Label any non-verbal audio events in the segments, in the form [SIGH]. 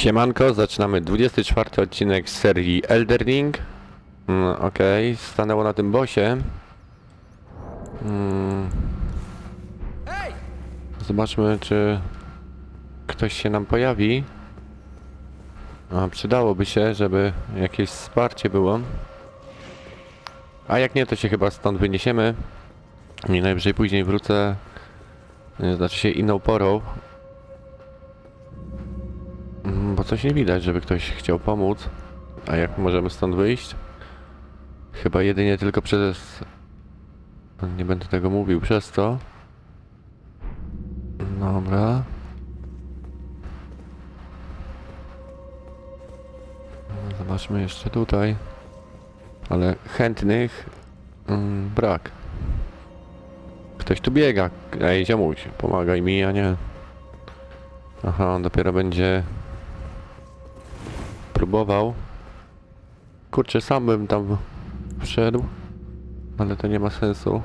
Siemanko, zaczynamy 24 odcinek z serii Elder Ring. Mm, Okej, stanęło na tym bosie. Mm, zobaczmy, czy ktoś się nam pojawi. A, przydałoby się, żeby jakieś wsparcie było. A jak nie, to się chyba stąd wyniesiemy. I najwyżej później wrócę, y, znaczy się inną porą, Bo coś nie widać, żeby ktoś chciał pomóc. A jak możemy stąd wyjść? Chyba jedynie tylko przez... Nie będę tego mówił przez to. Dobra. Zobaczmy jeszcze tutaj. Ale chętnych mm, brak. Ktoś tu biega. Ej, ziomuś, pomagaj mi, a nie. Aha, on dopiero będzie próbował. Kurczę, sam bym tam wszedł, ale to nie ma sensu.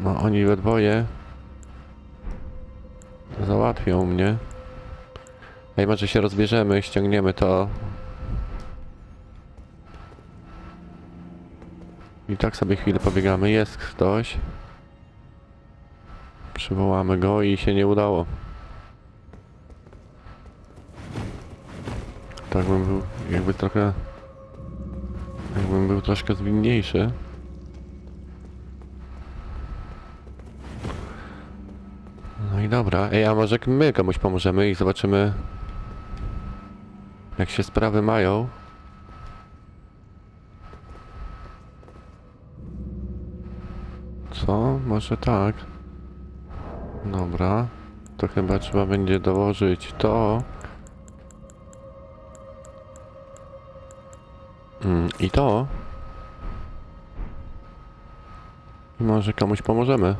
No oni we dwoje załatwią mnie. Ej, może się rozbierzemy, ściągniemy to. I tak sobie chwilę pobiegamy. Jest ktoś. Przywołamy go i się nie udało. Tak bym był jakby trochę... Jakbym był troszkę zwinniejszy. No i dobra. Ej, a może my komuś pomożemy i zobaczymy... Jak się sprawy mają. Co? Może tak. Dobra. To chyba trzeba będzie dołożyć to. Mm, I to. Może komuś pomożemy.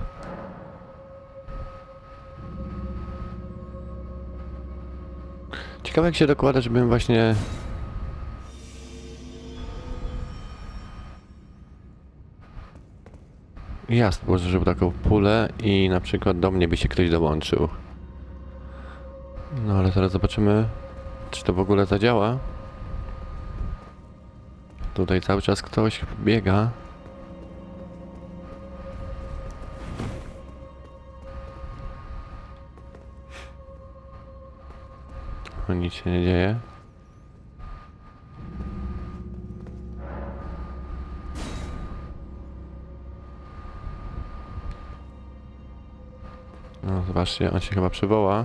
Ciekawe jak się dokłada, żebym właśnie... Jasne, żeby taką pulę i na przykład do mnie by się ktoś dołączył. No ale zaraz zobaczymy, czy to w ogóle zadziała. Tutaj cały czas ktoś biega. O, nic się nie dzieje. No zobaczcie, on się chyba przywoła.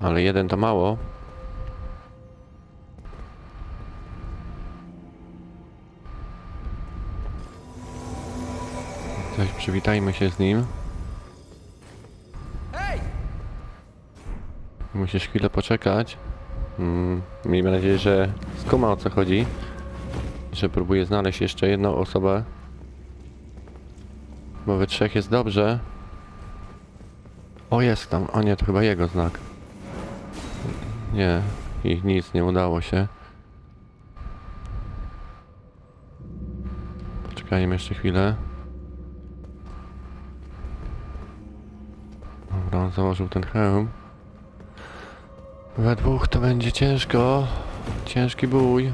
Ale jeden to mało. Coś, przywitajmy się z nim. Musisz chwilę poczekać. Mm, miejmy nadzieję, że skuma o co chodzi. Że próbuje znaleźć jeszcze jedną osobę. Bo we trzech jest dobrze. O, jest tam. O nie, to chyba jego znak. Nie, ich nic nie udało się. Poczekajmy jeszcze chwilę. Dobra, on założył ten hełm. We dwóch to będzie ciężko. Ciężki bój.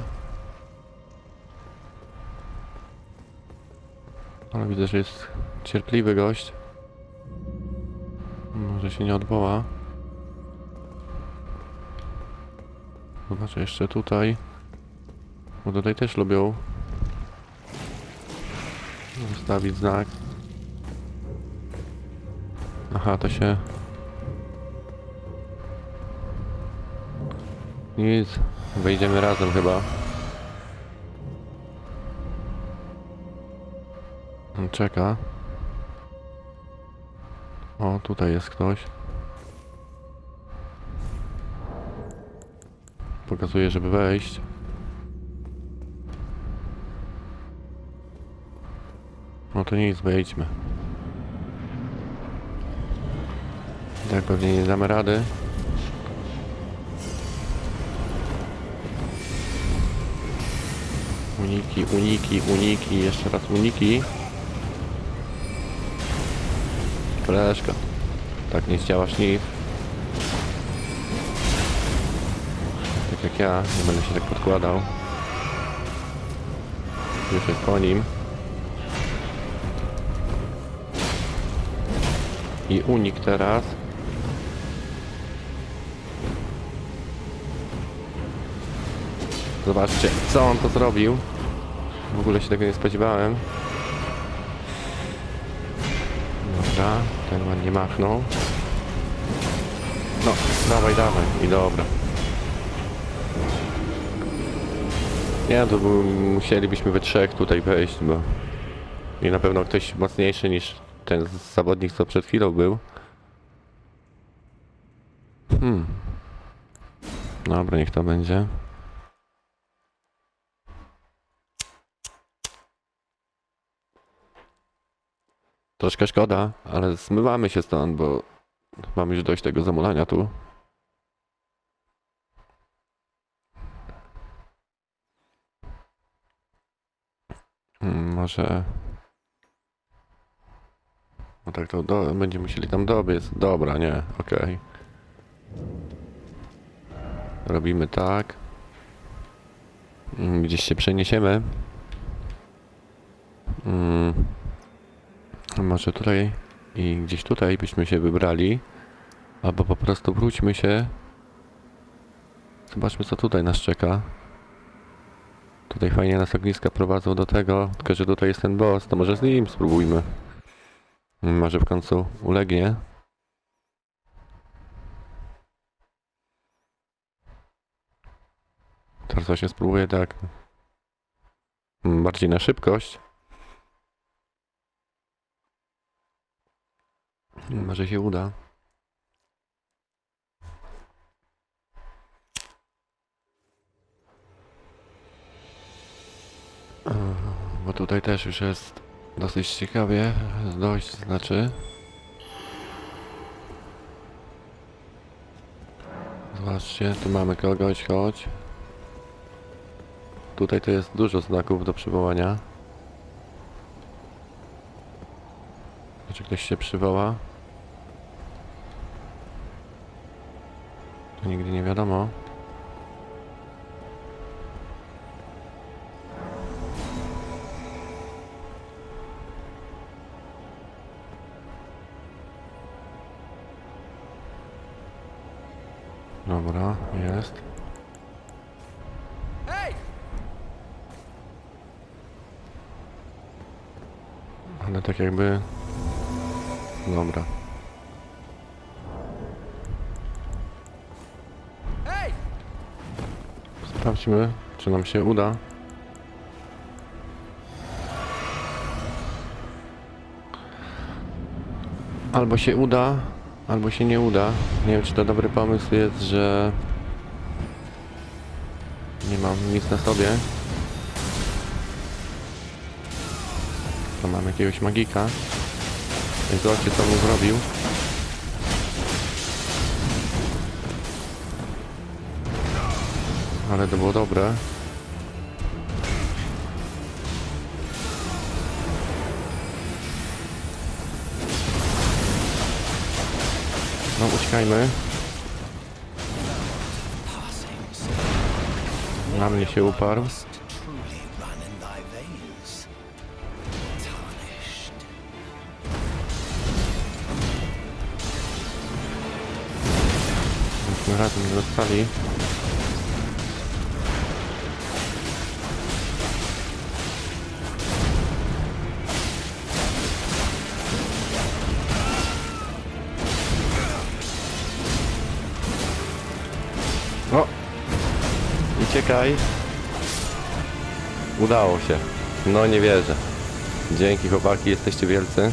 Ale widzę, że jest cierpliwy gość. Może się nie odwoła. Zobaczę jeszcze tutaj. Bo tutaj też lubią zostawić znak. Aha, to się... Nic. Wejdziemy razem chyba. Czeka. O, tutaj jest ktoś. Pokazuje, żeby wejść. No to nic, wejdźmy. Tak pewnie nie damy rady. Uniki, uniki, uniki, jeszcze raz uniki. Koleżka. Tak nie zdziałasz nic. jak ja, nie będę się tak podkładał. Już jest po nim. I unik teraz. Zobaczcie, co on to zrobił. W ogóle się tego nie spodziewałem. Dobra, ten ładnie machnął. No, dawaj, dawaj. I dobra. Nie, to musielibyśmy we trzech tutaj wejść, bo... I na pewno ktoś mocniejszy niż ten zawodnik, co przed chwilą był. Hmm. Dobra, niech to będzie. Troszkę szkoda, ale zmywamy się stąd, bo mamy już dość tego zamulania tu. Hmm, może... No tak to do... będziemy musieli tam dobiec. Dobra, nie, okej. Robimy tak. Mm, Gdzieś się przeniesiemy. Mm. Może tutaj i gdzieś tutaj byśmy się wybrali. Albo po prostu wróćmy się. Zobaczmy co tutaj nas czeka. Tutaj fajnie nas ogniska prowadzą do tego, tylko że tutaj jest ten boss, to może z nim spróbujmy. Może w końcu ulegnie. Teraz właśnie spróbuję tak. Bardziej na szybkość. Może się uda. Bo tutaj też już jest dosyć ciekawie, dość znaczy. Zobaczcie, tu mamy kogoś, chodź. Tutaj to jest dużo znaków do przywołania. Czy ktoś się przywoła? To nigdy nie wiadomo. Dobra, jest. Ale tak jakby... Dobra. Sprawdźmy, czy nam się uda. Albo się uda, albo się nie uda. Nie wiem, czy to dobry pomysł jest, że nie mam nic na sobie. To mam jakiegoś magika. Zobaczcie, co mu zrobił. Ale to było dobre. No, uciekajmy. Na mnie się uparł. razem. O! Uciekaj! Udało się. No nie wierzę. Dzięki chłopaki, jesteście wielcy.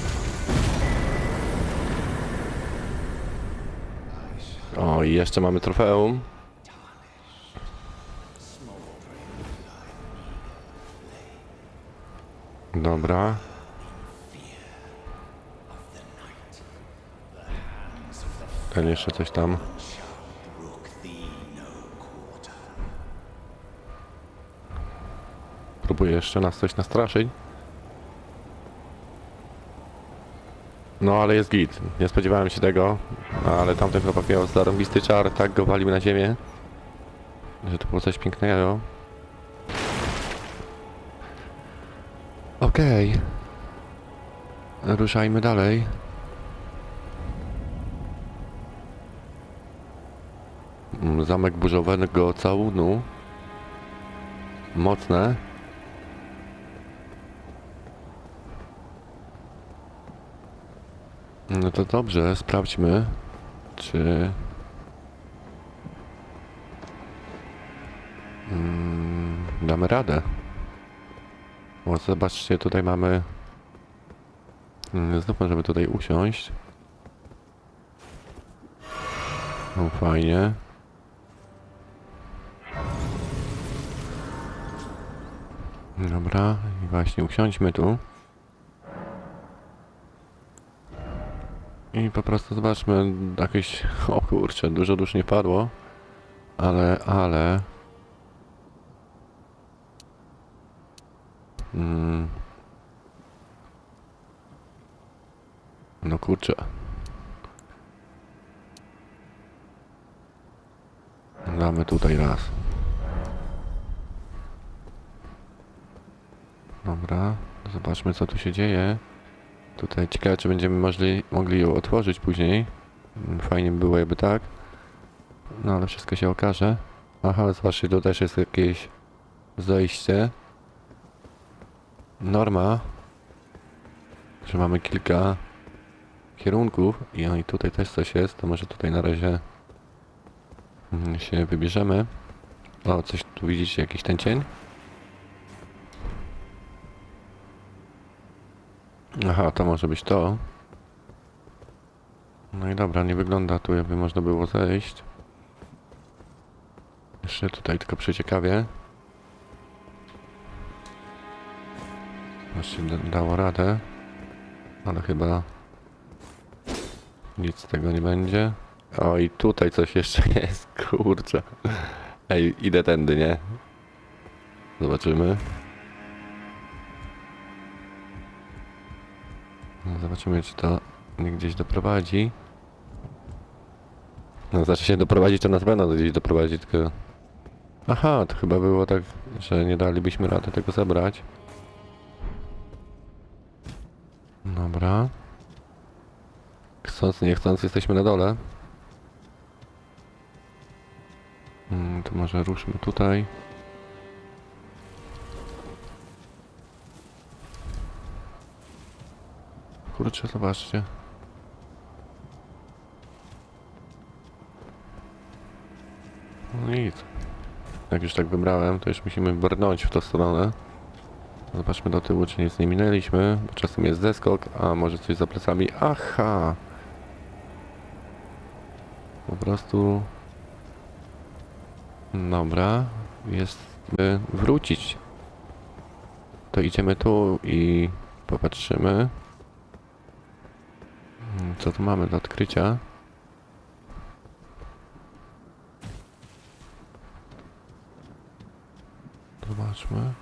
O, i jeszcze mamy trofeum. Dobra. Ten jeszcze coś tam. Próbuje jeszcze nas coś nastraszyć. No ale jest git. Nie spodziewałem się tego. Ale tamten chłopak miał zarąbisty czar, tak go walił na ziemię. że to było coś pięknego. Okej. Ruszajmy dalej. Mm, Zamek burzowego całunu. Mocne. No to dobrze, sprawdźmy, czy... Mm, damy radę. O, zobaczcie, tutaj mamy... Mm, Znów możemy tutaj usiąść. No fajnie. Dobra, i właśnie usiądźmy tu. I po prostu zobaczmy jakieś... O kurczę, dużo dusz nie padło. Ale, ale... Mm. No kurczę. Damy tutaj raz. Dobra, zobaczmy co tu się dzieje. Tutaj ciekawe, czy będziemy mogli, mogli ją otworzyć później. Mm, Fajnie by było, jakby tak. No ale wszystko się okaże. Aha, zobaczcie, tu też jest jakieś zejście. Norma. Że mamy kilka kierunków i, o, i tutaj też coś jest, to może tutaj na razie mm, się wybierzemy. O, coś tu widzicie, jakiś ten cień? Aha, to może być to. No i dobra, nie wygląda tu, jakby można było zejść. Jeszcze tutaj tylko przeciekawie. Właśnie da- dało radę. Ale chyba nic z tego nie będzie. O i tutaj coś jeszcze [LAUGHS] jest, kurczę. Ej, idę tędy, nie? Zobaczymy. No, Zobaczymy, czy to mnie gdzieś doprowadzi. No, znaczy się doprowadzić, to nas pewno gdzieś doprowadzi, tylko... Aha, to chyba było tak, że nie dalibyśmy rady tego zebrać. Dobra. Chcąc, nie chcąc, jesteśmy na dole. Mm, to może ruszmy tutaj. Kurczę, zobaczcie. No nic. Jak już tak wybrałem, to już musimy brnąć w tą stronę. Zobaczmy do tyłu, czy nic nie minęliśmy, bo czasem jest zeskok, a może coś za plecami. Aha! Po prostu... Dobra, jest by wrócić. To idziemy tu i popatrzymy. Mm, Co tu mamy do odkrycia? Zobaczmy.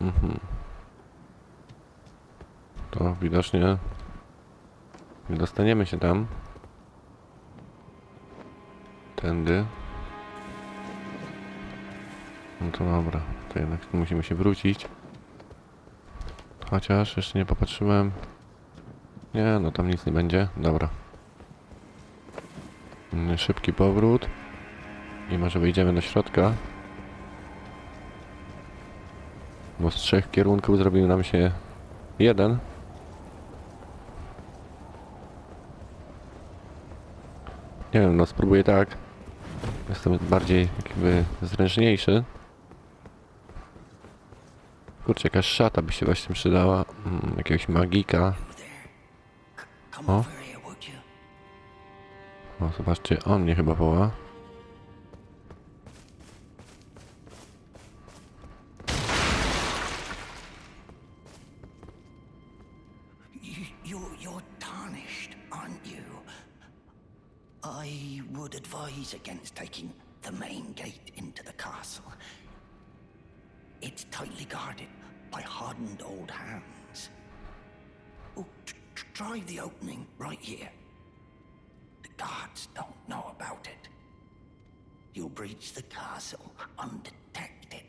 Mhm. To widocznie nie dostaniemy się tam. Tędy. No to dobra, to jednak musimy się wrócić. Chociaż jeszcze nie popatrzyłem. Nie, no tam nic nie będzie. Dobra. Mm, Szybki powrót. I może wyjdziemy do środka. Bo z trzech kierunków zrobił nam się jeden. Nie wiem, no spróbuję tak. Jestem bardziej jakby zręczniejszy. Kurczę, jakaś szata by się właśnie przydała. Mm, jakiegoś magika. You? O, zobaczcie, on mnie chyba woła. I would advise against taking the main gate into the castle. It's tightly guarded by hardened old hands. Oh, tr- Try the opening right here. The guards don't know about it. You'll breach the castle undetected.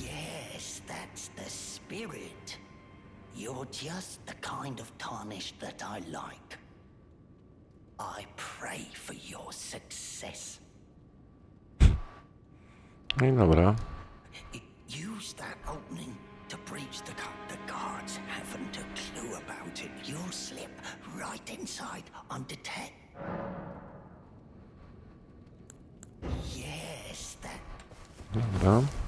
Yes, that's the spirit. You're just the kind of tarnish that I like. I pray for your success. No i dobra. Use that opening to breach the gu- The guards haven't a clue about it. You'll slip right inside undetected. Yes, that Dobra.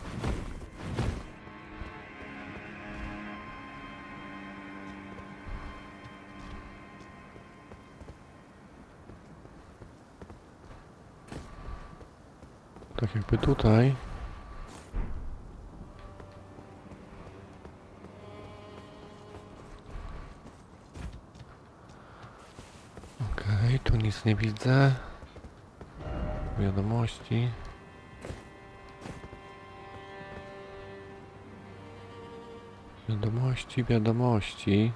Tak jakby tutaj. Okej, tu nic nie widzę. Wiadomości. Wiadomości, wiadomości.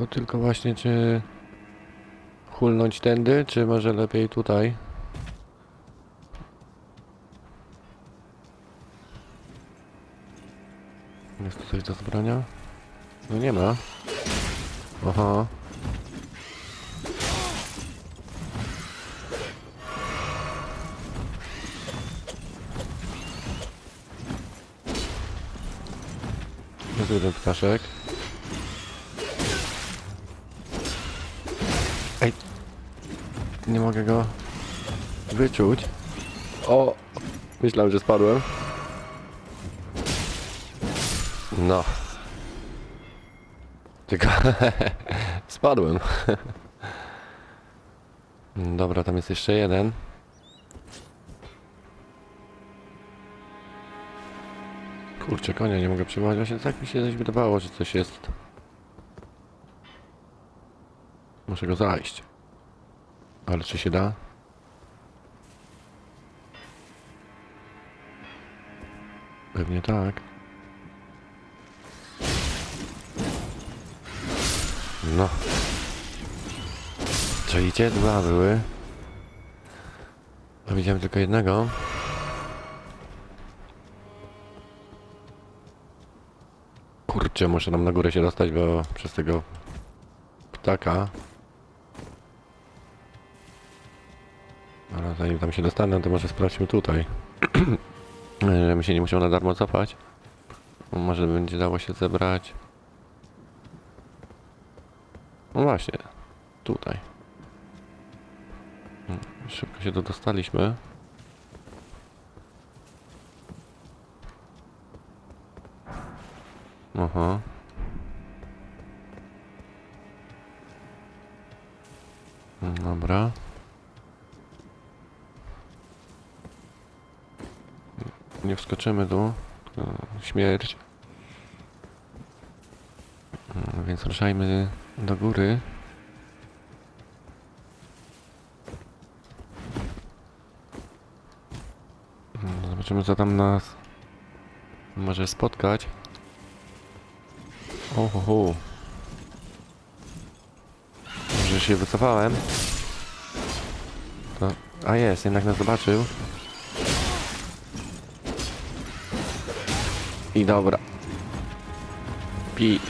Tylko, tylko właśnie czy hulnąć tędy, czy może lepiej tutaj? Jest tu coś do zabrania? No nie ma. Aha. Jest jeden ptaszek. Nie mogę go wyczuć. O! Myślałem, że spadłem. No. Tylko [LAUGHS] spadłem. [LAUGHS] Dobra, tam jest jeszcze jeden. Kurczę, konia nie mogę przywołać. Właśnie tak mi się coś wydawało, że coś jest. Muszę go zajść. Ale czy się da? Pewnie tak. No. Czajcie? Dwa były. A widziałem tylko jednego. Kurczę, muszę tam na górę się dostać, bo przez tego ptaka. Ale zanim tam się dostanę, to może sprawdźmy tutaj. [CLEARS THROAT] Żebym się nie musiał na darmo cofać. Może będzie dało się zebrać. No właśnie, tutaj. Mm, Szybko się tu dostaliśmy. Aha. Dobra. Nie wskoczymy tu. tylko Śmierć. Mm, Więc ruszajmy do góry. Mm, Zobaczymy co tam nas może spotkać. Ohoho. Może się wycofałem. To... A jest, jednak nas zobaczył. I dobra. Pi.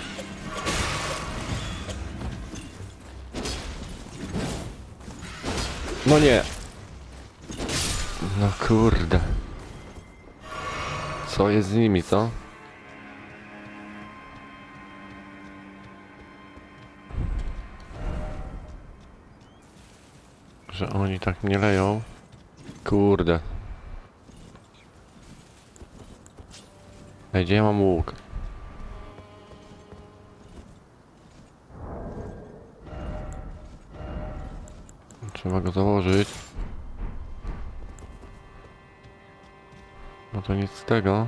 No nie. No kurde. Co jest z nimi, co? Że oni tak nie leją. Kurde. Ej, gdzie ja mam łuk? Trzeba go założyć. No to nic z tego.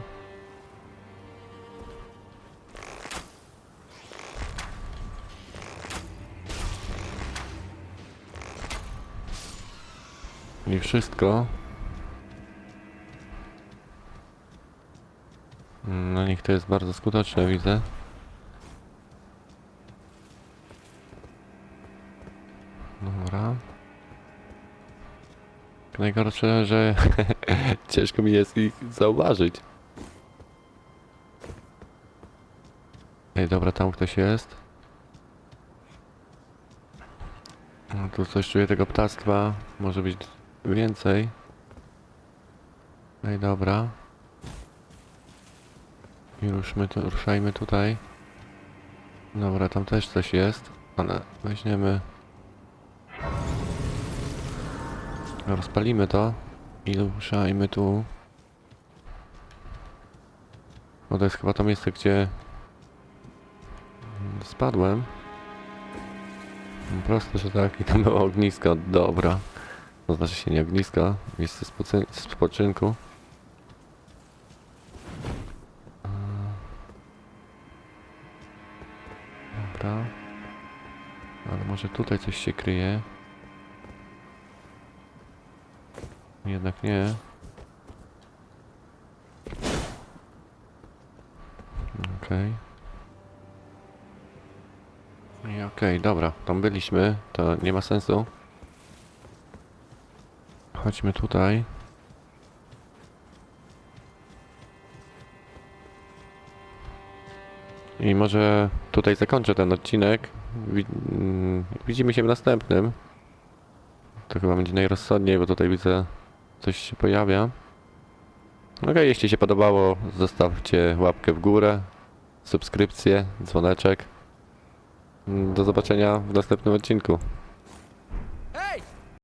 I wszystko. To jest bardzo skuteczne, widzę. Dobra. Najgorsze, że [LAUGHS] ciężko mi jest ich zauważyć. Ej, dobra, tam ktoś jest. No, tu coś czuję tego ptactwa. Może być więcej. Ej, dobra. I ruszmy tu, ruszajmy tutaj. Dobra, tam też coś jest. Ale weźmiemy... Rozpalimy to i ruszajmy tu. Bo to jest chyba to miejsce, gdzie spadłem. Prosto, że tak. I tam było ognisko. Dobra. To znaczy się nie ognisko. Miejsce spoczynku. Może tutaj coś się kryje. Jednak nie. Okej. I okej, dobra, tam byliśmy, to nie ma sensu. Chodźmy tutaj. I może tutaj zakończę ten odcinek. Mm, Widzimy się w następnym. To chyba będzie najrozsądniej, bo tutaj widzę coś się pojawia. Okej, jeśli się podobało, zostawcie łapkę w górę, subskrypcję, dzwoneczek. Do zobaczenia w następnym odcinku.